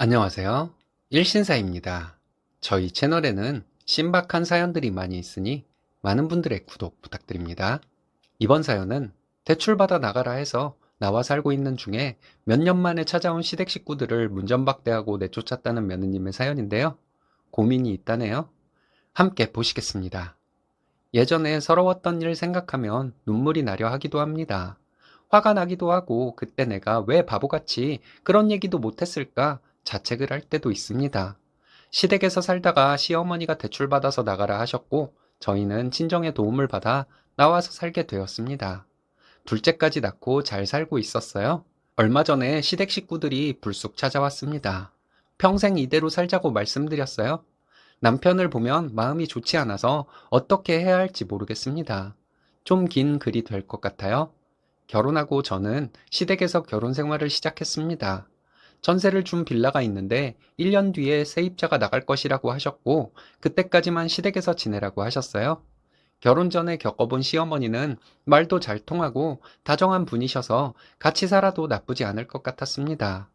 안녕하세요. 일신사입니다. 저희 채널에는 신박한 사연들이 많이 있으니 많은 분들의 구독 부탁드립니다. 이번 사연은 대출받아 나가라 해서 나와 살고 있는 중에 몇 년 만에 찾아온 시댁 식구들을 문전박대하고 내쫓았다는 며느님의 사연인데요. 고민이 있다네요. 함께 보시겠습니다. 예전에 서러웠던 일 생각하면 눈물이 나려 하기도 합니다. 화가 나기도 하고 그때 내가 왜 바보같이 그런 얘기도 못했을까 자책을 할 때도 있습니다. 시댁에서 살다가 시어머니가 대출받아서 나가라 하셨고 저희는 친정의 도움을 받아 나와서 살게 되었습니다. 둘째까지 낳고 잘 살고 있었어요. 얼마 전에 시댁 식구들이 불쑥 찾아왔습니다. 평생 이대로 살자고 말씀드렸어요. 남편을 보면 마음이 좋지 않아서 어떻게 해야 할지 모르겠습니다. 좀 긴 글이 될 것 같아요. 결혼하고 저는 시댁에서 결혼 생활을 시작했습니다. 전세를 준 빌라가 있는데 1년 뒤에 세입자가 나갈 것이라고 하셨고 그때까지만 시댁에서 지내라고 하셨어요. 결혼 전에 겪어본 시어머니는 말도 잘 통하고 다정한 분이셔서 같이 살아도 나쁘지 않을 것 같았습니다.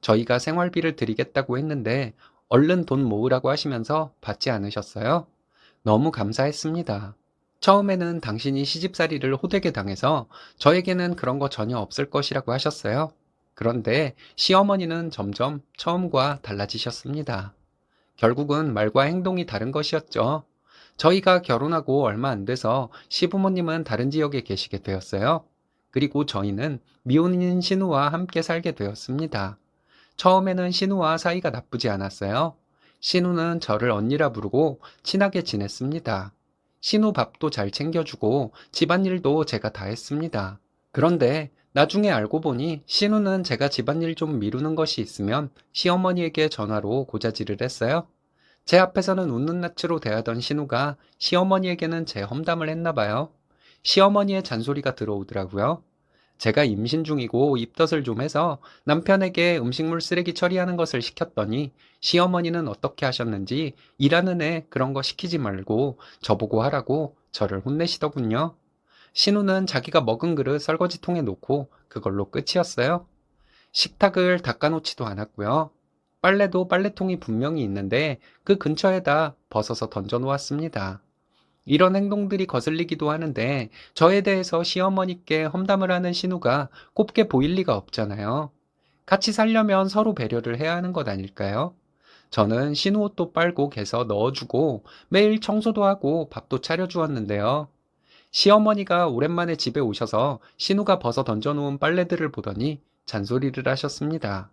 저희가 생활비를 드리겠다고 했는데 얼른 돈 모으라고 하시면서 받지 않으셨어요. 너무 감사했습니다. 처음에는 당신이 시집살이를 호되게 당해서 저에게는 그런 거 전혀 없을 것이라고 하셨어요. 그런데 시어머니는 점점 처음과 달라지셨습니다. 결국은 말과 행동이 다른 것이었죠. 저희가 결혼하고 얼마 안 돼서 시부모님은 다른 지역에 계시게 되었어요. 그리고 저희는 미혼인 신우와 함께 살게 되었습니다. 처음에는 신우와 사이가 나쁘지 않았어요. 신우는 저를 언니라 부르고 친하게 지냈습니다. 신우 밥도 잘 챙겨주고 집안일도 제가 다 했습니다. 그런데 나중에 알고 보니 신우는 제가 집안일 좀 미루는 것이 있으면 시어머니에게 전화로 고자질을 했어요. 제 앞에서는 웃는 낯으로 대하던 신우가 시어머니에게는 제 험담을 했나 봐요. 시어머니의 잔소리가 들어오더라고요. 제가 임신 중이고 입덧을 좀 해서 남편에게 음식물 쓰레기 처리하는 것을 시켰더니 시어머니는 어떻게 하셨는지 일하는 애 그런 거 시키지 말고 저보고 하라고 저를 혼내시더군요. 신우는 자기가 먹은 그릇 설거지통에 놓고 그걸로 끝이었어요. 식탁을 닦아놓지도 않았고요. 빨래도 빨래통이 분명히 있는데 그 근처에다 벗어서 던져놓았습니다. 이런 행동들이 거슬리기도 하는데 저에 대해서 시어머니께 험담을 하는 신우가 곱게 보일 리가 없잖아요. 같이 살려면 서로 배려를 해야 하는 것 아닐까요? 저는 신우 옷도 빨고 개서 넣어주고 매일 청소도 하고 밥도 차려주었는데요. 시어머니가 오랜만에 집에 오셔서 신우가 벗어 던져놓은 빨래들을 보더니 잔소리를 하셨습니다.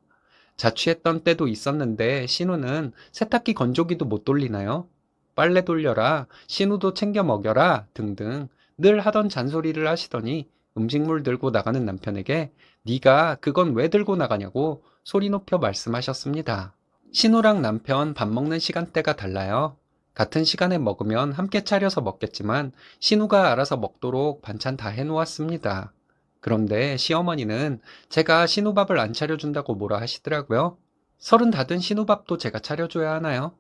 자취했던 때도 있었는데 신우는 세탁기 건조기도 못 돌리나요? 빨래 돌려라, 신우도 챙겨 먹여라 등등 늘 하던 잔소리를 하시더니 음식물 들고 나가는 남편에게 네가 그건 왜 들고 나가냐고 소리 높여 말씀하셨습니다. 신우랑 남편 밥 먹는 시간대가 달라요. 같은 시간에 먹으면 함께 차려서 먹겠지만 신우가 알아서 먹도록 반찬 다 해놓았습니다. 그런데 시어머니는 제가 신우밥을 안 차려준다고 뭐라 하시더라고요. 서른 다든 신우밥도 제가 차려줘야 하나요?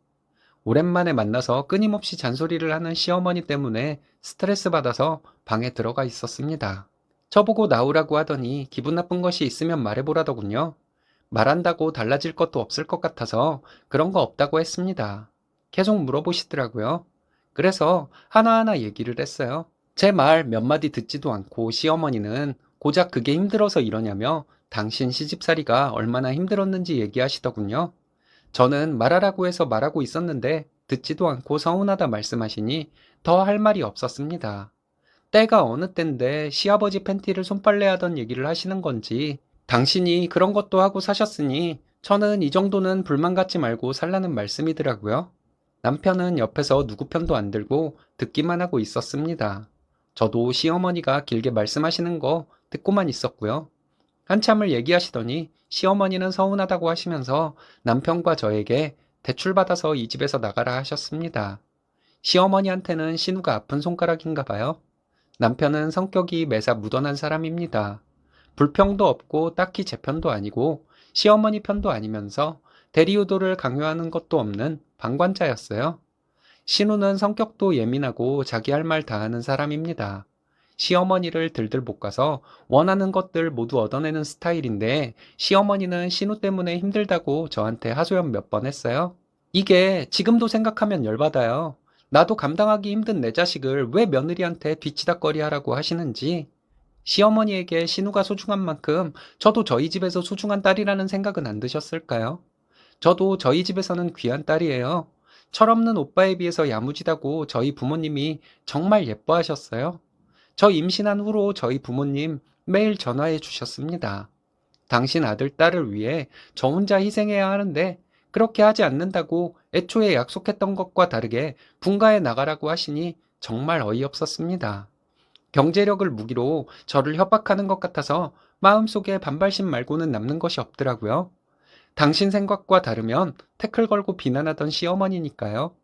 오랜만에 만나서 끊임없이 잔소리를 하는 시어머니 때문에 스트레스 받아서 방에 들어가 있었습니다. 저보고 나오라고 하더니 기분 나쁜 것이 있으면 말해보라더군요. 말한다고 달라질 것도 없을 것 같아서 그런 거 없다고 했습니다. 계속 물어보시더라고요. 그래서 하나하나 얘기를 했어요. 제 말 몇 마디 듣지도 않고 시어머니는 고작 그게 힘들어서 이러냐며 당신 시집살이가 얼마나 힘들었는지 얘기하시더군요. 저는 말하라고 해서 말하고 있었는데 듣지도 않고 서운하다 말씀하시니 더 할 말이 없었습니다. 때가 어느 때인데 시아버지 팬티를 손빨래하던 얘기를 하시는 건지 당신이 그런 것도 하고 사셨으니 저는 이 정도는 불만 갖지 말고 살라는 말씀이더라고요. 남편은 옆에서 누구 편도 안 들고 듣기만 하고 있었습니다. 저도 시어머니가 길게 말씀하시는 거 듣고만 있었고요. 한참을 얘기하시더니 시어머니는 서운하다고 하시면서 남편과 저에게 대출받아서 이 집에서 나가라 하셨습니다. 시어머니한테는 신우가 아픈 손가락인가 봐요. 남편은 성격이 매사 묻어난 사람입니다. 불평도 없고 딱히 제 편도 아니고 시어머니 편도 아니면서 대리우도를 강요하는 것도 없는 방관자였어요. 신우는 성격도 예민하고 자기 할 말 다 하는 사람입니다. 시어머니를 들들 볶아서 원하는 것들 모두 얻어내는 스타일인데 시어머니는 신우 때문에 힘들다고 저한테 하소연 몇 번 했어요. 이게 지금도 생각하면 열받아요. 나도 감당하기 힘든 내 자식을 왜 며느리한테 뒤치다꺼리 하라고 하시는지. 시어머니에게 신우가 소중한 만큼 저도 저희 집에서 소중한 딸이라는 생각은 안 드셨을까요? 저도 저희 집에서는 귀한 딸이에요. 철없는 오빠에 비해서 야무지다고 저희 부모님이 정말 예뻐하셨어요. 저 임신한 후로 저희 부모님 매일 전화해 주셨습니다. 당신 아들, 딸을 위해 저 혼자 희생해야 하는데 그렇게 하지 않는다고 애초에 약속했던 것과 다르게 분가해 나가라고 하시니 정말 어이없었습니다. 경제력을 무기로 저를 협박하는 것 같아서 마음속에 반발심 말고는 남는 것이 없더라고요. 당신 생각과 다르면 태클 걸고 비난하던 시어머니니까요.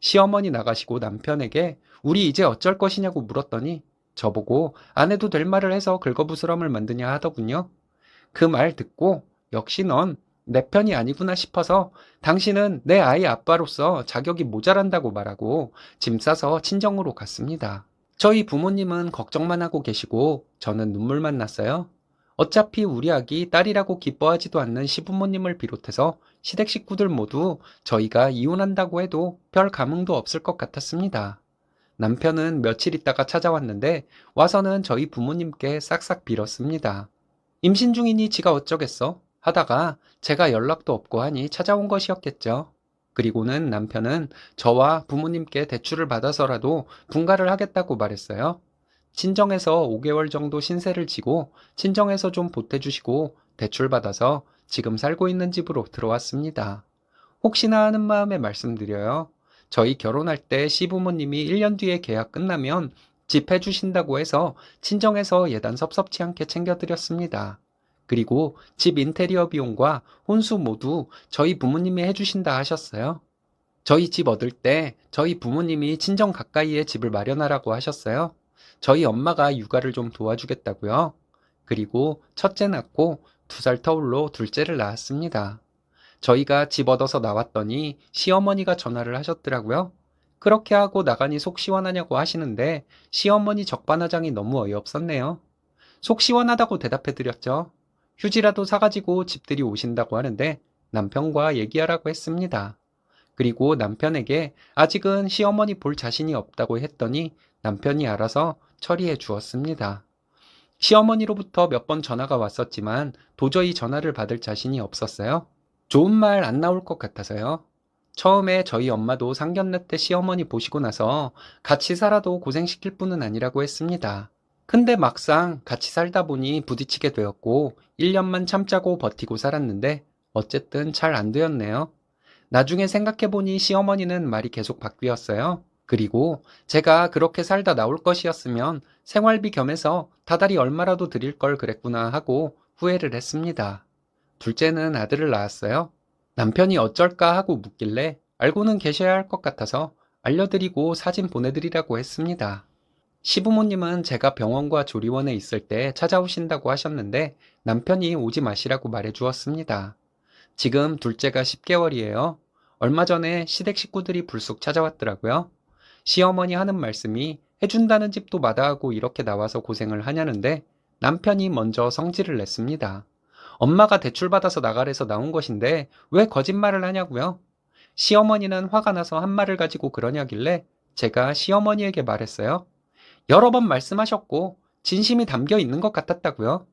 시어머니 나가시고 남편에게 우리 이제 어쩔 것이냐고 물었더니 저보고 안 해도 될 말을 해서 긁어부스럼을 만드냐 하더군요. 그 말 듣고 역시 넌 내 편이 아니구나 싶어서 당신은 내 아이 아빠로서 자격이 모자란다고 말하고 짐 싸서 친정으로 갔습니다. 저희 부모님은 걱정만 하고 계시고 저는 눈물만 났어요. 어차피 우리 아기 딸이라고 기뻐하지도 않는 시부모님을 비롯해서 시댁 식구들 모두 저희가 이혼한다고 해도 별 감흥도 없을 것 같았습니다. 남편은 며칠 있다가 찾아왔는데 와서는 저희 부모님께 싹싹 빌었습니다. 임신 중이니 지가 어쩌겠어? 하다가 제가 연락도 없고 하니 찾아온 것이었겠죠. 그리고는 남편은 저와 부모님께 대출을 받아서라도 분가를 하겠다고 말했어요. 친정에서 5개월 정도 신세를 지고 친정에서 좀 보태주시고 대출 받아서 지금 살고 있는 집으로 들어왔습니다. 혹시나 하는 마음에 말씀드려요. 저희 결혼할 때 시부모님이 1년 뒤에 계약 끝나면 집 해주신다고 해서 친정에서 예단 섭섭치 않게 챙겨드렸습니다. 그리고 집 인테리어 비용과 혼수 모두 저희 부모님이 해주신다 하셨어요. 저희 집 얻을 때 저희 부모님이 친정 가까이에 집을 마련하라고 하셨어요. 저희 엄마가 육아를 좀 도와주겠다고요. 그리고 첫째 낳고 두 살 터울로 둘째를 낳았습니다. 저희가 집 얻어서 나왔더니 시어머니가 전화를 하셨더라고요. 그렇게 하고 나가니 속 시원하냐고 하시는데 시어머니 적반하장이 너무 어이없었네요. 속 시원하다고 대답해드렸죠. 휴지라도 사가지고 집들이 오신다고 하는데 남편과 얘기하라고 했습니다. 그리고 남편에게 아직은 시어머니 볼 자신이 없다고 했더니 남편이 알아서 처리해 주었습니다. 시어머니로부터 몇 번 전화가 왔었지만 도저히 전화를 받을 자신이 없었어요. 좋은 말 안 나올 것 같아서요. 처음에 저희 엄마도 상견례 때 시어머니 보시고 나서 같이 살아도 고생시킬 뿐은 아니라고 했습니다. 근데 막상 같이 살다 보니 부딪히게 되었고 1년만 참자고 버티고 살았는데 어쨌든 잘 안 되었네요. 나중에 생각해보니 시어머니는 말이 계속 바뀌었어요. 그리고 제가 그렇게 살다 나올 것이었으면 생활비 겸해서 다달이 얼마라도 드릴 걸 그랬구나 하고 후회를 했습니다. 둘째는 아들을 낳았어요. 남편이 어쩔까 하고 묻길래 알고는 계셔야 할 것 같아서 알려드리고 사진 보내드리라고 했습니다. 시부모님은 제가 병원과 조리원에 있을 때 찾아오신다고 하셨는데 남편이 오지 마시라고 말해 주었습니다. 지금 둘째가 10개월이에요. 얼마 전에 시댁 식구들이 불쑥 찾아왔더라고요. 시어머니 하는 말씀이 해준다는 집도 마다하고 이렇게 나와서 고생을 하냐는데 남편이 먼저 성질을 냈습니다. 엄마가 대출받아서 나가래서 나온 것인데 왜 거짓말을 하냐고요? 시어머니는 화가 나서 한 말을 가지고 그러냐길래 제가 시어머니에게 말했어요. 여러 번 말씀하셨고 진심이 담겨 있는 것 같았다고요.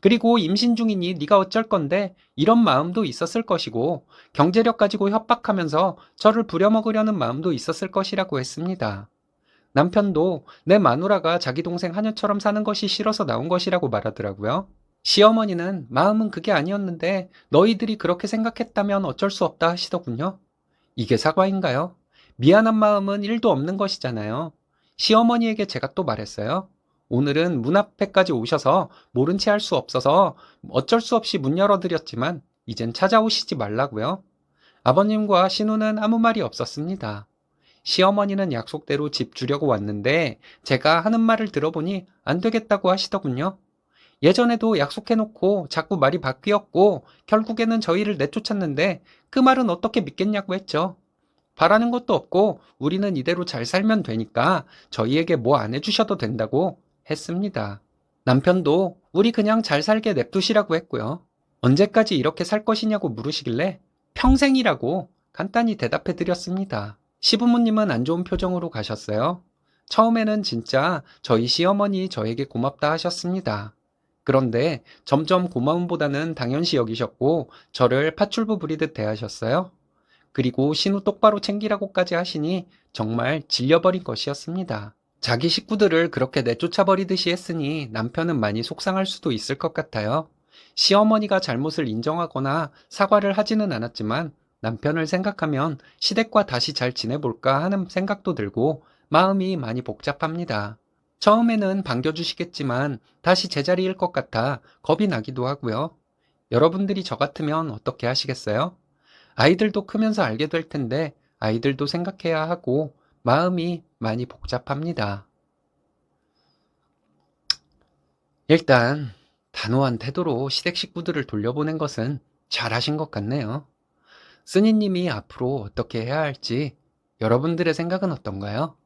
그리고 임신 중이니 네가 어쩔 건데 이런 마음도 있었을 것이고 경제력 가지고 협박하면서 저를 부려먹으려는 마음도 있었을 것이라고 했습니다. 남편도 내 마누라가 자기 동생 하녀처럼 사는 것이 싫어서 나온 것이라고 말하더라고요. 시어머니는 마음은 그게 아니었는데 너희들이 그렇게 생각했다면 어쩔 수 없다 하시더군요. 이게 사과인가요? 미안한 마음은 1도 없는 것이잖아요. 시어머니에게 제가 또 말했어요. 오늘은 문 앞에까지 오셔서 모른 채할수 없어서 어쩔 수 없이 문 열어드렸지만 이젠 찾아오시지 말라고요. 아버님과 신우는 아무 말이 없었습니다. 시어머니는 약속대로 집 주려고 왔는데 제가 하는 말을 들어보니 안 되겠다고 하시더군요. 예전에도 약속해놓고 자꾸 말이 바뀌었고 결국에는 저희를 내쫓았는데 그 말은 어떻게 믿겠냐고 했죠. 바라는 것도 없고 우리는 이대로 잘 살면 되니까 저희에게 뭐 안 해주셔도 된다고 했습니다. 남편도 우리 그냥 잘 살게 냅두시라고 했고요. 언제까지 이렇게 살 것이냐고 물으시길래 평생이라고 간단히 대답해 드렸습니다. 시부모님은 안 좋은 표정으로 가셨어요. 처음에는 진짜 저희 시어머니 저에게 고맙다 하셨습니다. 그런데 점점 고마움보다는 당연시 여기셨고 저를 파출부 부리듯 대하셨어요. 그리고 신우 똑바로 챙기라고까지 하시니 정말 질려버린 것이었습니다. 자기 식구들을 그렇게 내쫓아버리듯이 했으니 남편은 많이 속상할 수도 있을 것 같아요. 시어머니가 잘못을 인정하거나 사과를 하지는 않았지만 남편을 생각하면 시댁과 다시 잘 지내볼까 하는 생각도 들고 마음이 많이 복잡합니다. 처음에는 반겨주시겠지만 다시 제자리일 것 같아 겁이 나기도 하고요. 여러분들이 저 같으면 어떻게 하시겠어요? 아이들도 크면서 알게 될 텐데 아이들도 생각해야 하고 마음이 많이 복잡합니다. 일단 단호한 태도로 시댁 식구들을 돌려보낸 것은 잘하신 것 같네요. 쓰니님이 앞으로 어떻게 해야 할지 여러분들의 생각은 어떤가요?